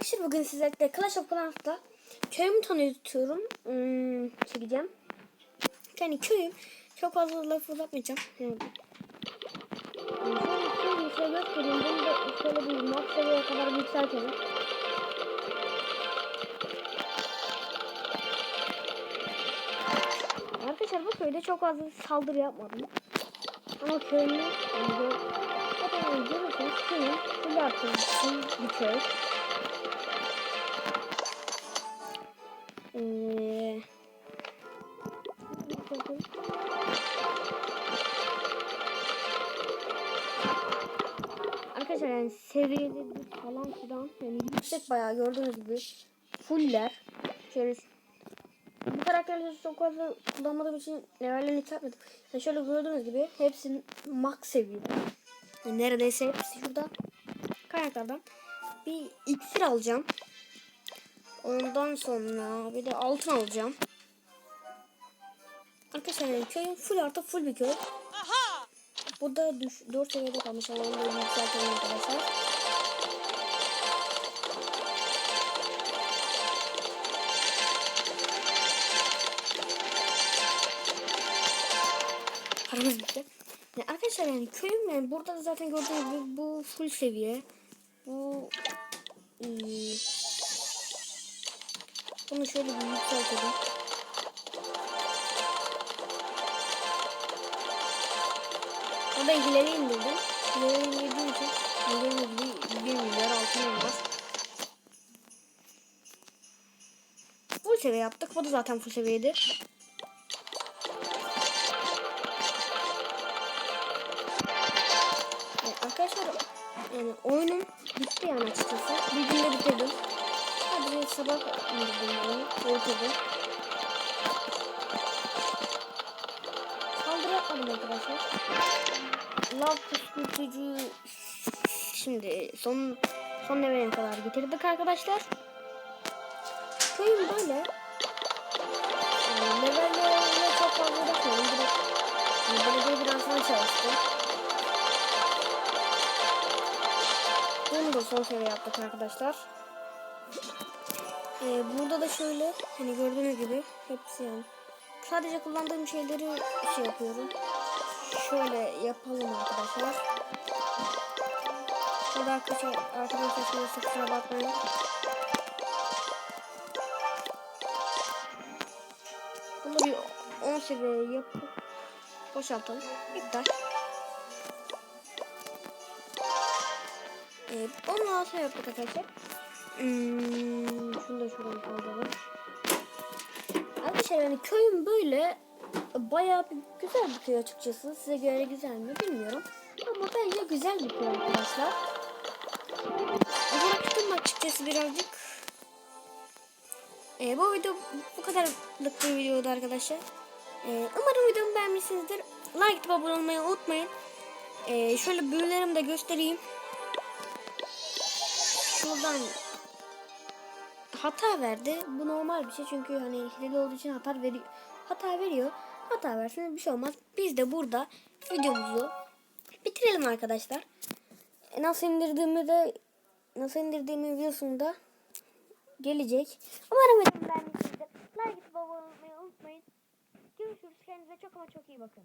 Arkadaşlar bugün sizlerle Clash of Clans'ta köyümü tanıtıyorum. Hmm, çekeceğim. Yani köyüm çok fazla laf uzatmayacağım. Yani, şöyle bir şey göstereyim. Bunu da şöyle bir max seviyeye kadar yükseltelim. Arkadaşlar bu köyde çok fazla saldırı yapmadım. Ama köyümü yani zaten görürsünüz köyüm full artırmışsın bir köy. Arkadaşlar yani seviyeleri falan filan yani yüksek bayağı gördüğünüz gibi fuller. Şöyle bu karakterleri çok fazla kullanmadığım için levellerini yükseltmedim. Yani şöyle gördüğünüz gibi hepsinin max seviyede. Yani neredeyse hepsi şurada. Kaynaklardan bir iksir alacağım. Ondan sonra bir de altın alacağım. Arkadaşlar yani köyün full artı full bir köy. Bu da düş 4 seviyede kalmış onu da yükseltelim arkadaşlar. Paramız bitti. Yani arkadaşlar yani köyüm yani burada da zaten gördüğünüz gibi bu full seviye. Bu iyi. Bunu şöyle bir yükseltelim. Orada ileri indirdim. İleri indirdiğim için gördüğünüz gibi 1 milyar altın var. Full seviye yaptık. Bu da zaten full seviyedi. Yani arkadaşlar yani oyunum bitti yani açıkçası. Bir günde bitirdim. Sadece sabah indirdim oyunu. Bitirdim. Yapmadım arkadaşlar. Lav püskürtücü şimdi son son level'e kadar getirdik arkadaşlar. Köyüm böyle. Yani level'lerine çok fazla uğraşmadım. Direkt yani belediye biraz daha çalıştım. Bunu da son seviye yaptık arkadaşlar. Ee, burada da şöyle hani gördüğünüz gibi hepsi yani. Sadece kullandığım şeyleri şey yapıyorum. Şöyle yapalım arkadaşlar. Burada arkadaşlar arkadaşlar şöyle kusura bakmayın. Bunu bir 10 seviye yapıp boşaltalım. İptal. Evet, onu altı yaptık arkadaşlar. Hmm, şunu da. Arkadaşlar yani köyüm böyle bayağı bir güzel bir köy açıkçası. Size göre güzel mi bilmiyorum. Ama bence güzel bir köy arkadaşlar. Bıraktım açıkçası birazcık. Ee, bu video bu kadarlık bir videoydu arkadaşlar. Ee, umarım videomu beğenmişsinizdir. Like atıp abone olmayı unutmayın. Ee, şöyle büyülerimi de göstereyim. Şuradan hata verdi. Bu normal bir şey çünkü hani hileli olduğu için hata veriyor. Hata veriyor. Hata versin bir şey olmaz. Biz de burada videomuzu bitirelim arkadaşlar. E, Nasıl indirdiğimi de nasıl indirdiğimi videosunda gelecek. Umarım videomu beğenmişsinizdir. Like atıp abone olmayı unutmayın. Görüşürüz. Kendinize çok ama çok iyi bakın.